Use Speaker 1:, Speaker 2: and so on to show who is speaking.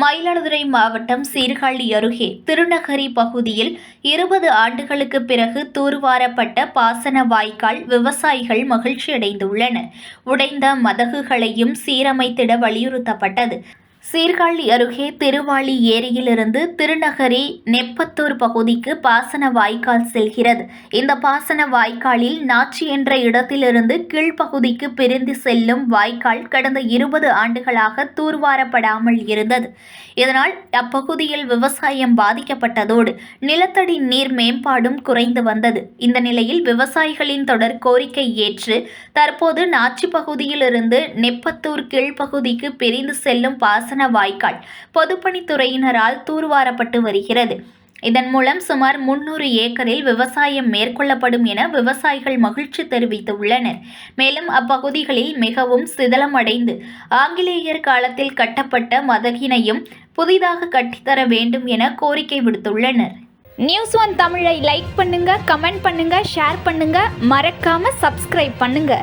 Speaker 1: மயிலாடுதுறை மாவட்டம் சீர்காழி அருகே திருநகரி பகுதியில் இருபது ஆண்டுகளுக்கு பிறகு தூர்வாரப்பட்ட பாசன வாய்க்கால் விவசாயிகள் மகிழ்ச்சியடைந்துள்ளனர். உடைந்த மதகுகளையும் சீரமைத்திட வலியுறுத்தப்பட்டது. சீர்காழி அருகே திருவாளி ஏரியிலிருந்து திருநகரி நெப்பத்தூர் பகுதிக்கு பாசன வாய்க்கால் செல்கிறது. இந்த பாசன வாய்க்காலில் நாச்சி என்ற இடத்திலிருந்து கீழ்ப்பகுதிக்கு பிரிந்து செல்லும் வாய்க்கால் கடந்த இருபது ஆண்டுகளாக தூர்வாரப்படாமல் இருந்தது. இதனால் அப்பகுதியில் விவசாயம் பாதிக்கப்பட்டதோடு நிலத்தடி நீர் மேம்பாடும் குறைந்து வந்தது. இந்த நிலையில் விவசாயிகளின் தொடர் கோரிக்கை ஏற்று தற்போது நாச்சி பகுதியிலிருந்து நெப்பத்தூர் கீழ்ப்பகுதிக்கு பிரிந்து செல்லும் பாசன வாய்க்கால் பொதுப்பணித்துறையினரால் தூர்வாரப்பட்டு வருகிறது. இதன் மூலம் சுமார் முன்னூறு ஏக்கரில் விவசாயம் மேற்கொள்ளப்படும் என விவசாயிகள் மகிழ்ச்சி தெரிவித்துள்ளனர். மேலும் அப்பகுதிகளில் மிகவும் சிதலமடைந்து ஆங்கிலேயர் காலத்தில் கட்டப்பட்ட மதகினையும் புதிதாக கட்டித்தர வேண்டும் என கோரிக்கை விடுத்துள்ளனர்.
Speaker 2: நியூஸ் ஒன் தமிழை லைக் பண்ணுங்க கமெண்ட் பண்ணுங்க ஷேர் பண்ணுங்க. மறக்காம சப்ஸ்கிரைப் பண்ணுங்க.